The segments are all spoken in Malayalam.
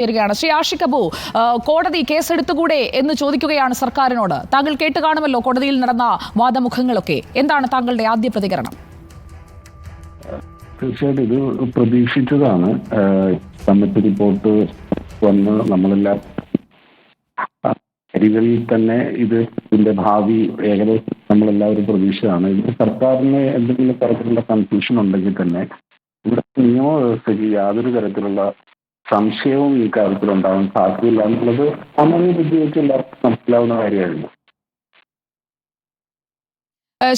ചേരുകയാണ്. ശ്രീ ആഷിഖ് അബു കോടതി കേസെടുത്തുകൂടെ എന്ന് ചോദിക്കുകയാണ് സർക്കാരിനോട്. താങ്കൾ കേട്ട് കാണുമല്ലോ കോടതിയിൽ നടന്ന വാദമുഖങ്ങളൊക്കെ. എന്താണ് താങ്കളുടെ ആദ്യ പ്രതികരണം? തീർച്ചയായിട്ടും ഇത് പ്രതീക്ഷിച്ചതാണ്. കമ്മിറ്റി റിപ്പോർട്ട് വന്ന് നമ്മളെല്ലാം ആ അരികളിൽ തന്നെ ഇത് ഇതിന്റെ ഭാവി ഏകദേശം നമ്മളെല്ലാവരും പ്രതീക്ഷയാണ് ഇത് സർക്കാരിന് എന്തെങ്കിലും തരത്തിലുള്ള കൺഫ്യൂഷൻ ഉണ്ടെങ്കിൽ തന്നെ ഇവിടെ നിയമവ്യവസ്ഥയ്ക്ക് യാതൊരു തരത്തിലുള്ള സംശയവും ഈ കാര്യത്തിൽ ഉണ്ടാവാൻ സാധ്യതയില്ല എന്നുള്ളത് സാമാന്യ ബുദ്ധി വെച്ച് എല്ലാവർക്കും മനസ്സിലാവുന്ന ആ,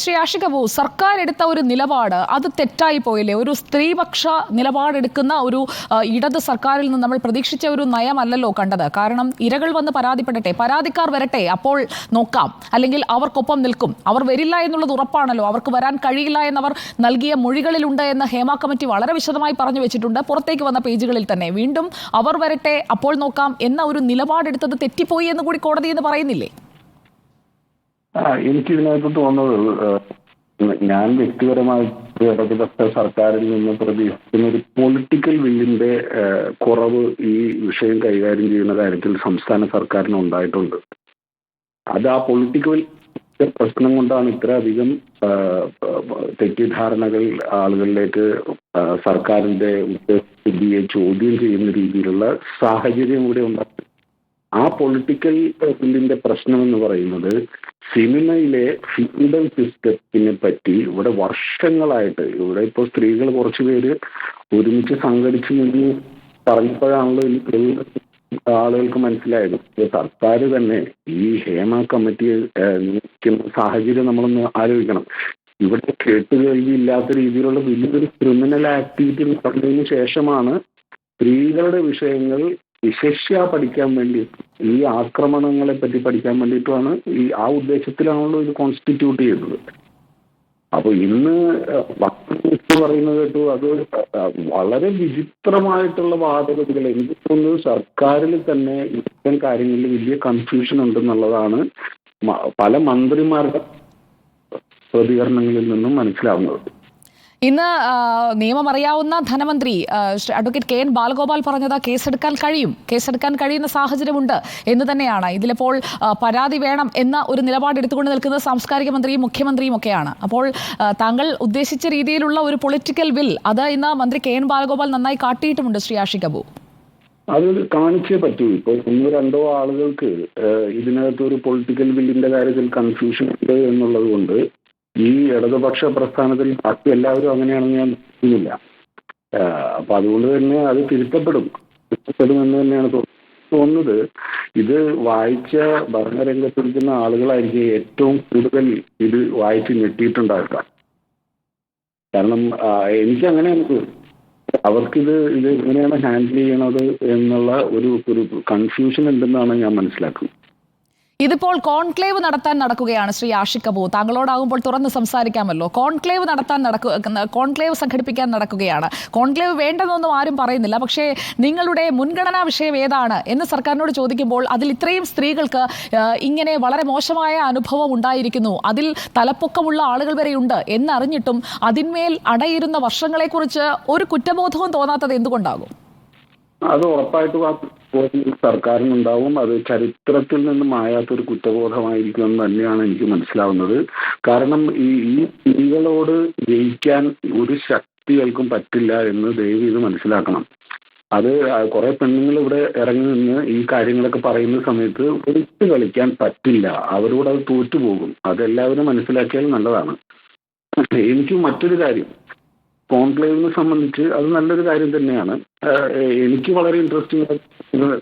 ശ്രീ ആഷിക ബു സർക്കാർ എടുത്ത ഒരു നിലപാട് അത് തെറ്റായി പോയില്ലേ? ഒരു സ്ത്രീപക്ഷ നിലപാടെടുക്കുന്ന ഒരു ഇടത് സർക്കാരിൽ നിന്ന് നമ്മൾ പ്രതീക്ഷിച്ച ഒരു നയമല്ലല്ലോ കണ്ടത്. കാരണം ഇരകൾ വന്ന് പരാതിപ്പെടട്ടെ പരാതിക്കാർ വരട്ടെ അപ്പോൾ നോക്കാം. അല്ലെങ്കിൽ അവർക്കൊപ്പം നിൽക്കും. അവർ വരില്ല എന്നുള്ളത് ഉറപ്പാണല്ലോ. അവർക്ക് വരാൻ കഴിയില്ല എന്നവർ നൽകിയ മൊഴികളിലുണ്ട് എന്ന് ഹേമ കമ്മിറ്റി വളരെ വിശദമായി പറഞ്ഞു വെച്ചിട്ടുണ്ട്. പുറത്തേക്ക് വന്ന പേജുകളിൽ തന്നെ. വീണ്ടും അവർ വരട്ടെ അപ്പോൾ നോക്കാം എന്ന ഒരു നിലപാടെടുത്തത് തെറ്റിപ്പോയി എന്ന് കൂടി കോടതി എന്ന് പറയുന്നില്ലേ? ആ, എനിക്കിതിനകത്ത് തോന്നുന്നത് ഏഹ്, ഞാൻ വ്യക്തിപരമായിട്ട് ഇടതുപക്ഷ സർക്കാരിൽ നിന്ന് പ്രതീക്ഷിക്കുന്ന ഒരു പൊളിറ്റിക്കൽ വില്ലിന്റെ കുറവ് ഈ വിഷയം കൈകാര്യം ചെയ്യുന്ന കാര്യത്തിൽ സംസ്ഥാന സർക്കാരിന് ഉണ്ടായിട്ടുണ്ട്. അത് ആ പൊളിറ്റിക്കൽ പ്രശ്നം കൊണ്ടാണ് ഇത്രയധികം അധികം തെറ്റിദ്ധാരണകൾ ആളുകളിലേക്ക് സർക്കാരിന്റെ ഉദ്ദേശിയെ ചോദ്യം ചെയ്യുന്ന രീതിയിലുള്ള സാഹചര്യം കൂടെ ഉണ്ടാക്കി ആ പൊളിറ്റിക്കൽ ബില്ലിന്റെ പ്രശ്നം എന്ന് പറയുന്നത് സിനിമയിലെ ഫ്രീഡം സിസ്റ്റത്തിനെ പറ്റി ഇവിടെ വർഷങ്ങളായിട്ട് ഇവിടെ ഇപ്പോൾ സ്ത്രീകൾ കുറച്ചു പേര് ഒരുമിച്ച് സംഘടിച്ച് നിന്ന് പറഞ്ഞപ്പോഴാണല്ലോ എനിക്ക് ആളുകൾക്ക് മനസ്സിലായത്. സർക്കാർ തന്നെ ഈ ഹേമ കമ്മിറ്റി സാഹചര്യം നമ്മളൊന്ന് ആലോചിക്കണം. ഇവിടെ കേട്ടുകേൾവി ഇല്ലാത്ത രീതിയിലുള്ള വലിയൊരു ക്രിമിനൽ ആക്ടിവിറ്റി നടന്നതിന് ശേഷമാണ് സ്ത്രീകളുടെ വിഷയങ്ങൾ വിശിഷ്യ പഠിക്കാൻ വേണ്ടി ഈ ആക്രമണങ്ങളെ പറ്റി പഠിക്കാൻ വേണ്ടിയിട്ടുമാണ് ഈ ആ ഉദ്ദേശത്തിലാണല്ലോ ഇത് കോൺസ്റ്റിറ്റ്യൂട്ട് ചെയ്തത് അപ്പൊ ഇന്ന് വസ്തു പറയുന്നത് കേട്ടു അത് വളരെ വിചിത്രമായിട്ടുള്ള വാദഗതികൾ. എനിക്ക് തോന്നുന്നത് സർക്കാരിൽ തന്നെ ഇത്തരം കാര്യങ്ങളിൽ വലിയ കൺഫ്യൂഷൻ ഉണ്ടെന്നുള്ളതാണ് പല മന്ത്രിമാരുടെ പ്രതികരണങ്ങളിൽ നിന്നും മനസ്സിലാവുന്നത്. ഇന്ന് നിയമം അറിയാവുന്ന ധനമന്ത്രി അഡ്വക്കേറ്റ് കെ എൻ ബാലഗോപാൽ പറഞ്ഞത് കേസെടുക്കാൻ കഴിയും. കേസെടുക്കാൻ കഴിയുന്ന സാഹചര്യമുണ്ട് എന്ന് തന്നെയാണ്. ഇതിലിപ്പോൾ പരാതി വേണം എന്ന ഒരു നിലപാട് എടുത്തുകൊണ്ട് നിൽക്കുന്നത് സാംസ്കാരിക മന്ത്രിയും മുഖ്യമന്ത്രിയും ഒക്കെയാണ്. അപ്പോൾ താങ്കൾ ഉദ്ദേശിച്ച രീതിയിലുള്ള ഒരു പൊളിറ്റിക്കൽ ബിൽ അത് ഇന്ന് മന്ത്രി കെ എൻ ബാലഗോപാൽ നന്നായി കാട്ടിയിട്ടുമുണ്ട് ശ്രീ ആഷിക് അബു. അത് കാണിച്ചേ പറ്റൂ. ഇപ്പോൾ ഒന്നോ രണ്ടോ ആളുകൾക്ക് ഇതിനകത്ത് ഒരു പൊളിറ്റിക്കൽ ബില്ലിന്റെ കാര്യത്തിൽ കൺഫ്യൂഷൻ ഉണ്ട് എന്നുള്ളത് കൊണ്ട് ഈ ഇടതുപക്ഷ പ്രസ്ഥാനത്തിൽ ബാക്കി എല്ലാവരും അങ്ങനെയാണെന്ന് ഞാൻ ഏഹ്, അപ്പൊ അതുകൊണ്ട് തന്നെ അത് തിരുത്തപ്പെടും. തിരുത്തപ്പെടുമെന്ന് തന്നെയാണ് തോന്നുന്നത്. ഇത് വായിച്ച ഭരണരംഗത്തിരിക്കുന്ന ആളുകളായിരിക്കും ഏറ്റവും കൂടുതൽ ഇത് വായിച്ച് ഞെട്ടിയിട്ടുണ്ടാക്കുക. കാരണം ആ, എനിക്ക് അങ്ങനെയാണ് തോന്നുന്നത്. അവർക്കിത് ഇത് എങ്ങനെയാണ് ഹാൻഡിൽ ചെയ്യണത് എന്നുള്ള ഒരു ഒരു കൺഫ്യൂഷൻ ഉണ്ടെന്നാണ് ഞാൻ മനസ്സിലാക്കുന്നത്. ഇതിപ്പോൾ കോൺക്ലേവ് നടത്താൻ നടക്കുകയാണ് ശ്രീ ആഷിഖ് കപൂർ. താങ്കളോടാകുമ്പോൾ തുറന്ന് സംസാരിക്കാമല്ലോ. കോൺക്ലേവ് നടത്താൻ നടക്കുക കോൺക്ലേവ് സംഘടിപ്പിക്കാൻ നടക്കുകയാണ്. കോൺക്ലേവ് വേണ്ടെന്നൊന്നും ആരും പറയുന്നില്ല. പക്ഷേ നിങ്ങളുടെ മുൻഗണനാ വിഷയം ഏതാണ് എന്ന് സർക്കാരിനോട് ചോദിക്കുമ്പോൾ അതിൽ ഇത്രയും സ്ത്രീകൾക്ക് ഇങ്ങനെ വളരെ മോശമായ അനുഭവം ഉണ്ടായിരിക്കുന്നു. അതിൽ തലപ്പൊക്കമുള്ള ആളുകൾ വരെയുണ്ട് എന്നറിഞ്ഞിട്ടും അതിന്മേൽ അടയിരുന്ന വർഷങ്ങളെക്കുറിച്ച് ഒരു കുറ്റബോധവും തോന്നാത്തത് എന്തുകൊണ്ടാകും? അത് ഉറപ്പായിട്ടും സർക്കാരിനുണ്ടാവും. അത് ചരിത്രത്തിൽ നിന്ന് മായാത്തൊരു കുറ്റബോധമായിരിക്കും എന്ന് തന്നെയാണ് എനിക്ക് മനസ്സിലാവുന്നത്. കാരണം ഈ ഈ സ്ത്രീകളോട് ജയിക്കാൻ ഒരു ശക്തികൾക്കും പറ്റില്ല എന്ന് ദയവ് ഇത് മനസ്സിലാക്കണം. അത് കുറെ പെണ്ണുങ്ങൾ ഇവിടെ ഇറങ്ങി നിന്ന് ഈ കാര്യങ്ങളൊക്കെ പറയുന്ന സമയത്ത് ഒരിട്ട് കളിക്കാൻ പറ്റില്ല. അവരോട് അത് തോറ്റുപോകും. അതെല്ലാവരും മനസ്സിലാക്കിയാൽ നല്ലതാണ്. എനിക്ക് മറ്റൊരു കാര്യം. കോൺക്ലേവിനെ സംബന്ധിച്ച് അത് നല്ലൊരു കാര്യം തന്നെയാണ്. എനിക്ക് വളരെ ഇൻട്രസ്റ്റിംഗ്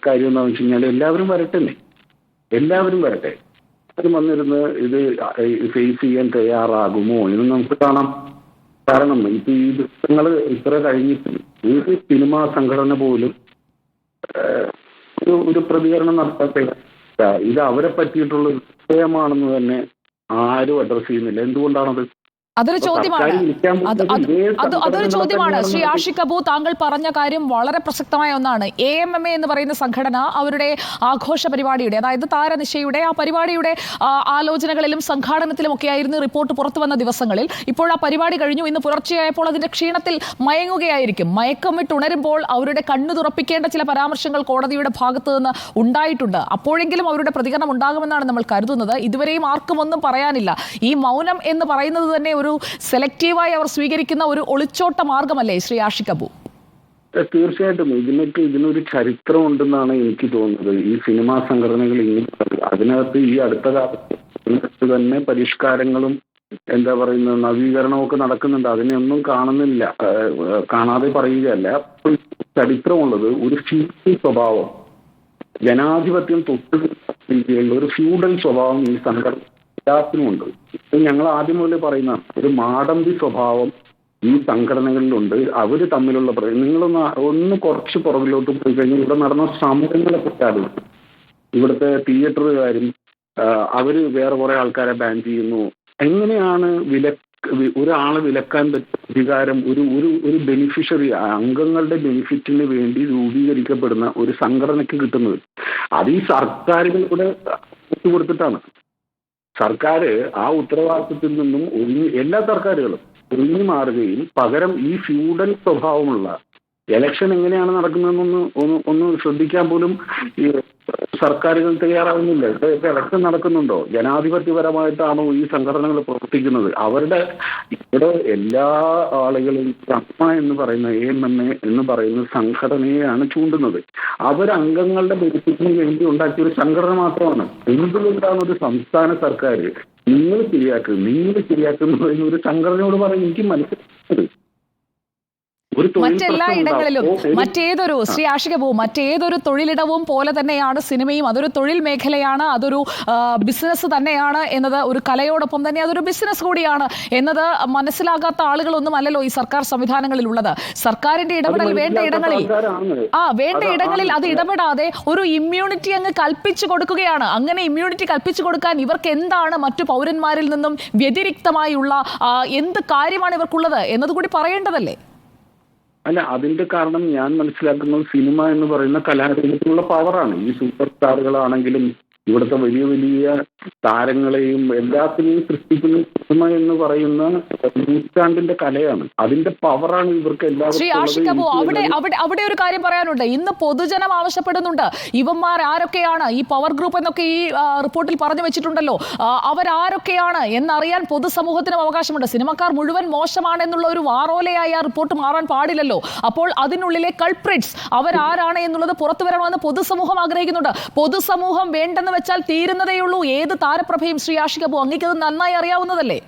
കാര്യം എന്താണെന്ന് വെച്ച് കഴിഞ്ഞാൽ എല്ലാവരും വരട്ടെ എല്ലാവരും വരട്ടെ. എല്ലാവരും വന്നിരുന്ന് ഇത് ഫേസ് ചെയ്യാൻ തയ്യാറാകുമോ? എന്ന് നമുക്ക് കാണാം. കാരണം ഇപ്പൊ ഈ ദിവസങ്ങൾ ഇത്ര കഴിഞ്ഞിട്ട് ഒരു സിനിമാ സംഘടന പോലും ഒരു ഒരു പ്രതികരണം നടത്താത്ത ഇത് അവരെ പറ്റിയിട്ടുള്ള വിഷയമാണെന്ന് തന്നെ ആരും അഡ്രസ് ചെയ്യുന്നില്ല. എന്തുകൊണ്ടാണത്? അതൊരു ചോദ്യമാണ്. അത് അതൊരു ചോദ്യമാണ്. ശ്രീ ആഷി അബു താങ്കൾ പറഞ്ഞ കാര്യം വളരെ പ്രസക്തമായ ഒന്നാണ്. എ എം എം എ എന്ന് പറയുന്ന സംഘടന അവരുടെ ആഘോഷ പരിപാടിയുടെ അതായത് താരനിശയുടെ ആ പരിപാടിയുടെ ആലോചനകളിലും സംഘാടനത്തിലും ഒക്കെ ആയിരുന്നു റിപ്പോർട്ട് പുറത്തു വന്ന ദിവസങ്ങളിൽ. ഇപ്പോൾ ആ പരിപാടി കഴിഞ്ഞു. ഇന്ന് പുലർച്ചെയായപ്പോൾ അതിന്റെ ക്ഷീണത്തിൽ മയങ്ങുകയായിരിക്കും. മയക്കം വിട്ട് ഉണരുമ്പോൾ അവരുടെ കണ്ണു തുറപ്പിക്കേണ്ട ചില പരാമർശങ്ങൾ കോടതിയുടെ ഭാഗത്തു നിന്ന് ഉണ്ടായിട്ടുണ്ട്. അപ്പോഴെങ്കിലും അവരുടെ പ്രതികരണം ഉണ്ടാകുമെന്നാണ് നമ്മൾ കരുതുന്നത്. ഇതുവരെയും ആർക്കും ഒന്നും പറയാനില്ല. ഈ മൗനം എന്ന് പറയുന്നത് തന്നെ ഒരു സെലക്റ്റീവായി അവർ സ്വീകരിക്കുന്ന ഒരു ഒളിച്ചോട്ട മാർഗമല്ലേ ശ്രീ ആഷിഖ് അബു? തീർച്ചയായിട്ടും. ഇതിനൊക്കെ ഇതിനൊരു ചരിത്രം ഉണ്ടെന്നാണ് എനിക്ക് തോന്നുന്നത്. ഈ സിനിമാ സംഘടനകൾ ഇങ്ങനെ അതിനകത്ത് ഈ അടുത്ത കാലത്ത് തന്നെ പരിഷ്കാരങ്ങളും എന്താ പറയുന്നത് നവീകരണവും ഒക്കെ നടക്കുന്നുണ്ട്. അതിനെയൊന്നും കാണുന്നില്ല. കാണാതെ പറയുകയല്ല. ചരിത്രമുള്ളത് ഒരു ഫ്യൂഡൽ സ്വഭാവം. ജനാധിപത്യം തൊട്ട് ഒരു ഫ്യൂഡൽ സ്വഭാവം ഈ സംഘടന എല്ലാത്തിനുമുണ്ട്. ഇത് ഞങ്ങൾ ആദ്യം മുതൽ പറയുന്ന ഒരു മാടമ്പി സ്വഭാവം ഈ സംഘടനകളിലുണ്ട്. അവർ തമ്മിലുള്ള നിങ്ങളൊന്ന് ഒന്ന് കുറച്ച് പുറകിലോട്ട് പോയി കഴിഞ്ഞാൽ ഇവിടെ നടന്ന സമരങ്ങളെ പറ്റാതെ ഇവിടുത്തെ തിയേറ്ററുകാരും അവർ വേറെ കുറെ ആൾക്കാരെ ബാൻ ചെയ്യുന്നു. എങ്ങനെയാണ് വില ഒരാളെ വിലക്കാൻ പറ്റുന്ന അധികാരം ഒരു ഒരു ഒരു ബെനിഫിഷ്യറി അംഗങ്ങളുടെ ബെനിഫിറ്റിന് വേണ്ടി രൂപീകരിക്കപ്പെടുന്ന ഒരു സംഘടനയ്ക്ക് കിട്ടുന്നത്? അത് ഈ സർക്കാരുകൾ കൂടെ കൊടുത്തിട്ടാണ് സർക്കാർ ആ ഉത്തരവാദിത്വത്തിൽ നിന്നും ഒഴിഞ്ഞ് എല്ലാ സർക്കാരുകളും ഒഴിഞ്ഞു മാറുകയും പകരം ഈ ഫ്യൂഡൽ സ്വഭാവമുള്ള ഇലക്ഷൻ എങ്ങനെയാണ് നടക്കുന്നതെന്നൊന്ന് ഒന്ന് ഒന്ന് ശ്രദ്ധിക്കാൻ പോലും ഈ സർക്കാരുകൾ തയ്യാറാവുന്നില്ല. ഇപ്പൊ ഇലക്ഷൻ നടക്കുന്നുണ്ടോ? ജനാധിപത്യപരമായിട്ടാണോ ഈ സംഘടനകൾ പ്രവർത്തിക്കുന്നത്? അവരുടെ ഇവിടെ എല്ലാ ആളുകളും അമ്മ എന്ന് പറയുന്ന എ എം എം എ എന്ന് പറയുന്ന സംഘടനയെയാണ് ചൂണ്ടുന്നത്. അവരംഗങ്ങളുടെ ബെനിഫിറ്റിന് വേണ്ടി ഉണ്ടാക്കിയ ഒരു സംഘടന മാത്രമാണ്. എന്തുകൊണ്ടാണ് ഒരു സംസ്ഥാന സർക്കാർ നിങ്ങൾ ശരിയാക്കുന്നത് നിങ്ങൾ ശരിയാക്കുന്നു ഒരു സംഘടനയോട് പറഞ്ഞ് എനിക്ക് മനസ്സിലാക്കുന്നത് മറ്റെല്ലാ ഇടങ്ങളിലും മറ്റേതൊരു ശ്രീ. ആഷിക ബു മറ്റേതൊരു തൊഴിലിടവും പോലെ തന്നെയാണ് സിനിമയും അതൊരു തൊഴിൽ മേഖലയാണ് അതൊരു ബിസിനസ് തന്നെയാണ് എന്നത് ഒരു കലയോടൊപ്പം തന്നെ അതൊരു ബിസിനസ് കൂടിയാണ് എന്നത് മനസ്സിലാകാത്ത ആളുകളൊന്നും അല്ലല്ലോ ഈ സർക്കാർ സംവിധാനങ്ങളിൽ ഉള്ളത് സർക്കാരിന്റെ ഇടപെടൽ വേണ്ട ഇടങ്ങളിൽ ആ വേണ്ട ഇടങ്ങളിൽ അത്. ഇടപെടാതെ ഒരു ഇമ്മ്യൂണിറ്റി അങ്ങ് കൽപ്പിച്ചു കൊടുക്കുകയാണ്. അങ്ങനെ ഇമ്മ്യൂണിറ്റി കൽപ്പിച്ചു കൊടുക്കാൻ ഇവർക്ക് എന്താണ് മറ്റു പൗരന്മാരിൽ നിന്നും വ്യതിരിക്തമായുള്ള എന്ത് കാര്യമാണ് ഇവർക്കുള്ളത് എന്നതുകൂടി പറയേണ്ടതല്ലേ? അല്ല അതിന്റെ കാരണം ഞാൻ മനസ്സിലാക്കുന്നത് സിനിമ എന്ന് പറയുന്ന കലാരൂപത്തിലുള്ള പവറാണ് ഈ സൂപ്പർ സ്റ്റാറുകളാണെങ്കിലും ഇവിടുത്തെ വലിയ വലിയ താരങ്ങളെയും എല്ലാത്തിനെയും സൃഷ്ടിക്കുന്ന സിനിമ എന്ന് പറയുന്ന നൂറ്റാണ്ടിന്റെ കലയാണ്. അതിന്റെ പവറാണ് ഇവർക്ക് എല്ലാവർക്കും അവിടെ അവിടെ അവിടെ ഒരു കാര്യം പറയാനുണ്ട്. ഇന്ന് പൊതുജനം ആവശ്യപ്പെടുന്നുണ്ട്. ഇവന്മാർ ആരൊക്കെയാണ്? ഈ പവർ ഗ്രൂപ്പ് എന്നൊക്കെ ഈ റിപ്പോർട്ടിൽ പറഞ്ഞു വെച്ചിട്ടുണ്ടല്ലോ. അവരാരൊക്കെയാണ് എന്നറിയാൻ പൊതുസമൂഹത്തിനും അവകാശമുണ്ട്. സിനിമക്കാർ മുഴുവൻ മോശമാണ് എന്നുള്ള ഒരു വാറോലയായി ആ റിപ്പോർട്ട് മാറാൻ പാടില്ലല്ലോ. അപ്പോൾ അതിനുള്ളിലെ കൾപ്രിറ്റ്സ് അവരാരാണ് എന്നുള്ളത് പുറത്തു വരണമെന്ന് പൊതുസമൂഹം ആഗ്രഹിക്കുന്നുണ്ട്. പൊതുസമൂഹം വേണ്ടെന്ന് വെച്ചാൽ തീരുന്നതേയുള്ളൂ. ഏത് താരപ്രഭയും ശ്രീ ആഷിക് അബു അങ്ങേക്ക് നന്നായി അറിയാവുന്നതല്ലേ?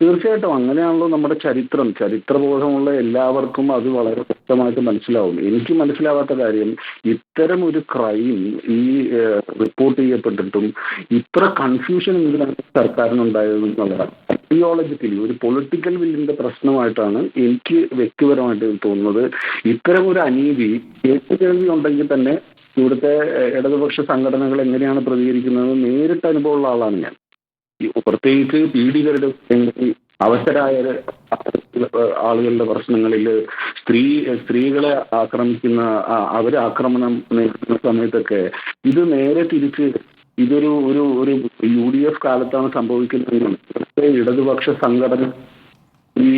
തീർച്ചയായിട്ടും. അങ്ങനെയാണല്ലോ നമ്മുടെ ചരിത്രം. ചരിത്രബോധമുള്ള എല്ലാവർക്കും അത് വളരെ വ്യക്തമായിട്ട് മനസ്സിലാവും. എനിക്ക് മനസ്സിലാവാത്ത കാര്യം ഇത്തരം ഒരു ക്രൈം ഈ റിപ്പോർട്ട് ചെയ്യപ്പെട്ടിട്ടും ഇത്ര കൺഫ്യൂഷൻ ഇതിനകത്ത് സർക്കാരിനുണ്ടായത് എന്നുള്ളതാണ് ഐഡിയോളജിക്കലി ഒരു പൊളിറ്റിക്കൽ വില്ലിന്റെ പ്രശ്നമായിട്ടാണ് എനിക്ക് വ്യക്തിപരമായിട്ട് തോന്നുന്നത്. ഇത്തരം ഒരു അനീതി കേട്ടുകേൾവി ഉണ്ടെങ്കിൽ തന്നെ ഇവിടുത്തെ ഇടതുപക്ഷ സംഘടനകൾ എങ്ങനെയാണ് പ്രതികരിക്കുന്നത്? നേരിട്ട് അനുഭവമുള്ള ആളാണ് ഞാൻ. പ്രത്യേകിച്ച് പീഡിതരുടെ അവസരായ ആളുകളുടെ പ്രശ്നങ്ങളിൽ സ്ത്രീ സ്ത്രീകളെ ആക്രമിക്കുന്ന അവരെ ആക്രമണം നേരിടുന്ന സമയത്തൊക്കെ ഇത് നേരെ തിരിച്ച് ഇതൊരു ഒരു ഒരു യു ഡി എഫ് കാലത്താണ് സംഭവിക്കുന്നതെന്നാണ് ഇവിടുത്തെ ഇടതുപക്ഷ സംഘടന ഈ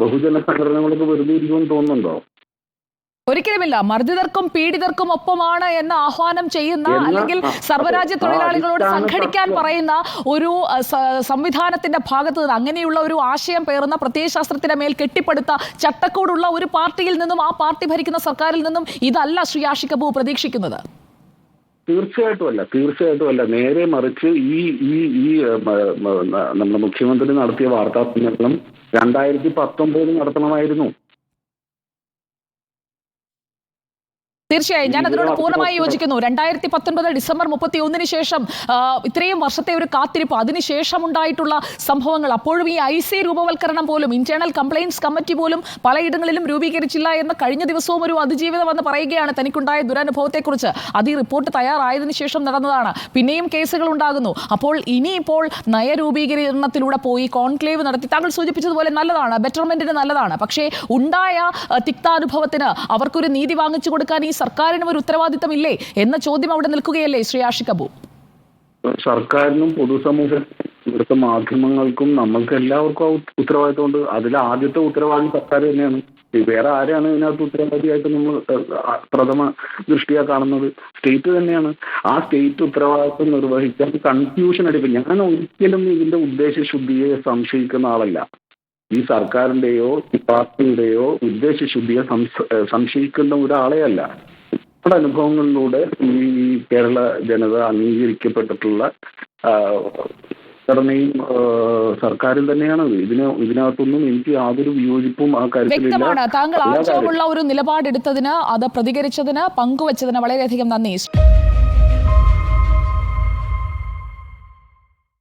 ബഹുജന സംഘടനകളൊക്കെ വെറുതെ ഇരിക്കുമെന്ന് തോന്നുന്നുണ്ടോ? ഒരിക്കലുമില്ല. മർദ്ദിതർക്കും പീഡിതർക്കും ഒപ്പമാണ് എന്ന് ആഹ്വാനം ചെയ്യുന്ന അല്ലെങ്കിൽ സർവരാജ്യ സർവരാജ്യ തൊഴിലാളികളോട് സംഘടിക്കാൻ പറയുന്ന ഒരു സംവിധാനത്തിന്റെ ഭാഗത്ത് നിന്ന് അങ്ങനെയുള്ള ഒരു ആശയം പേറുന്ന പ്രത്യയശാസ്ത്രത്തിന്റെ മേൽ കെട്ടിപ്പടുത്ത ചട്ടക്കൂടുള്ള ഒരു പാർട്ടിയിൽ നിന്നും ആ പാർട്ടി ഭരിക്കുന്ന സർക്കാരിൽ നിന്നും ഇതല്ല ശ്രീ ആഷിക്കബു കപൂർ പ്രതീക്ഷിക്കുന്നത്. തീർച്ചയായിട്ടും അല്ല തീർച്ചയായിട്ടും അല്ല. നേരെ മറിച്ച് ഈ ഈ ഈ നമ്മുടെ മുഖ്യമന്ത്രി നടത്തിയ വാർത്താ സമ്മേളനം രണ്ടായിരത്തി പത്തൊമ്പതിൽ നടത്തണമായിരുന്നു. തീർച്ചയായും. ഞാൻ അതിനോട് പൂർണമായി യോജിക്കുന്നു. രണ്ടായിരത്തി പത്തൊൻപത് ഡിസംബർ മുപ്പത്തി ഒന്നിന് ശേഷം ഇത്രയും വർഷത്തെ ഒരു കാത്തിരിപ്പ് അതിനുശേഷം ഉണ്ടായിട്ടുള്ള സംഭവങ്ങൾ. അപ്പോഴും ഈ ഐ സി രൂപവൽക്കരണം പോലും ഇന്റേണൽ കംപ്ലയിൻസ് കമ്മിറ്റി പോലും പലയിടങ്ങളിലും രൂപീകരിച്ചില്ല എന്ന് കഴിഞ്ഞ ദിവസവും ഒരു അതിജീവിതം എന്ന് പറയുകയാണ് തനിക്കുണ്ടായ ദുരനുഭവത്തെക്കുറിച്ച്. അത് ഈ റിപ്പോർട്ട് തയ്യാറായതിനു ശേഷം നടന്നതാണ്. പിന്നെയും കേസുകൾ ഉണ്ടാകുന്നു. അപ്പോൾ ഇനിയിപ്പോൾ നയരൂപീകരണത്തിലൂടെ പോയി കോൺക്ലേവ് നടത്തി താങ്കൾ സൂചിപ്പിച്ചതുപോലെ നല്ലതാണ് ബെറ്റർമെന്റിന് നല്ലതാണ്. പക്ഷേ ഉണ്ടായ തിക്താനുഭവത്തിന് അവർക്കൊരു നീതി വാങ്ങിച്ചു കൊടുക്കാൻ ഈ സർക്കാരിനും ഒരു ഉത്തരവാദിത്തമില്ലേ എന്ന ചോദ്യം അവിടെ നിൽക്കുകയല്ലേ ശ്രീ ആഷിഖ് അബു? സർക്കാരിനും പൊതുസമൂഹത്തിനും ഇവിടുത്തെ മാധ്യമങ്ങൾക്കും നമ്മൾക്ക് എല്ലാവർക്കും ആ ഉത്ത- ഉത്തരവാദിത്തമുണ്ട്. അതിൽ ആദ്യത്തെ ഉത്തരവാദി സർക്കാർ തന്നെയാണ്. വേറെ ആരാണ് ഇതിനകത്ത് ഉത്തരവാദിയായിട്ട് നമ്മൾ പ്രഥമ ദൃഷ്ടിയാ കാണുന്നത്? സ്റ്റേറ്റ് തന്നെയാണ്. ആ സ്റ്റേറ്റ് ഉത്തരവാദിത്വം നിർവഹിക്കാൻ കൺഫ്യൂഷൻ അടിക്കും ഞാൻ ഒരിക്കലും ഇതിന്റെ ഉദ്ദേശശുദ്ധിയെ സംശയിക്കുന്ന ആളല്ല. ഈ സർക്കാരിന്റെയോ ഈ പാർട്ടിയുടെയോ ഉദ്ദേശശുദ്ധിയെ സംശയിക്കുന്ന ഒരാളെ അല്ല നമ്മുടെ അനുഭവങ്ങളിലൂടെ ഈ കേരള ജനത അംഗീകരിക്കപ്പെട്ടിട്ടുള്ള ഘടനയും സർക്കാരിൽ സർക്കാരും തന്നെയാണ്. ഇതിന് ഇതിനകത്തൊന്നും എനിക്ക് യാതൊരു വിയോജിപ്പും ആ കാര്യത്തിലില്ല. താങ്കൾ ആർജവമുള്ള ഒരു നിലപാടെടുത്തതിന് അത് പ്രതികരിച്ചതിന് പങ്കുവച്ചതിന് വളരെയധികം നന്ദി.